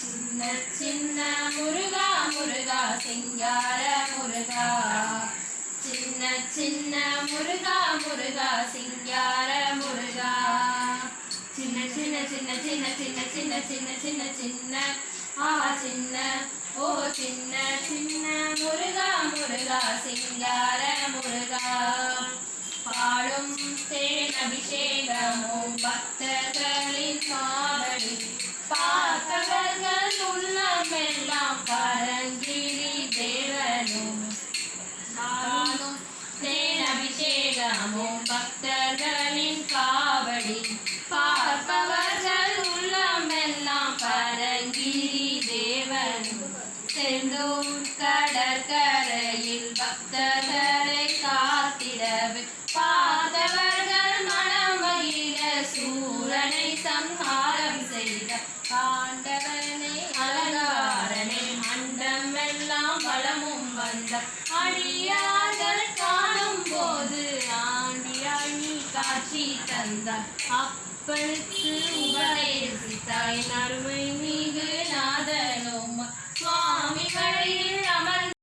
சின்ன சின்ன முருகா முருகா சிங்கார முருகா சின்ன சின்ன முருகா முருகா சிங்கார முருகா சின்ன சின்ன சின்ன சின்ன சின்ன சின்ன சின்ன சின்ன சின்ன ஆ சின்ன முருகா சிங்கார முருகா. பாடும் தேன் அபிஷேகமோ பக்தர்களின் மாவடி பார்த்தவர்கள் உள்ளமெல்லாம் பரங்கிரி தேவனும் பாடும் தேன் அபிஷேகமோ பக்தர்களின் காவடி. பார்ப்பவர்கள் உள்ளமெல்லாம் பரங்கிரி தேவனும் செந்தூர் கடற்கரை பக்தர்களை காத்திடவே பார்த்தவர்கள் மனம் மகிழ சூரனை சம்ஹாரம் செய்த பாண்டவனை அலங்காரனை அண்டம் எல்லாம் வளமும் வந்த. அடியார்கள் காணும் போது ஆண்டியாய் நீ காட்சி தந்த அப்பனுக்கு உபதேசி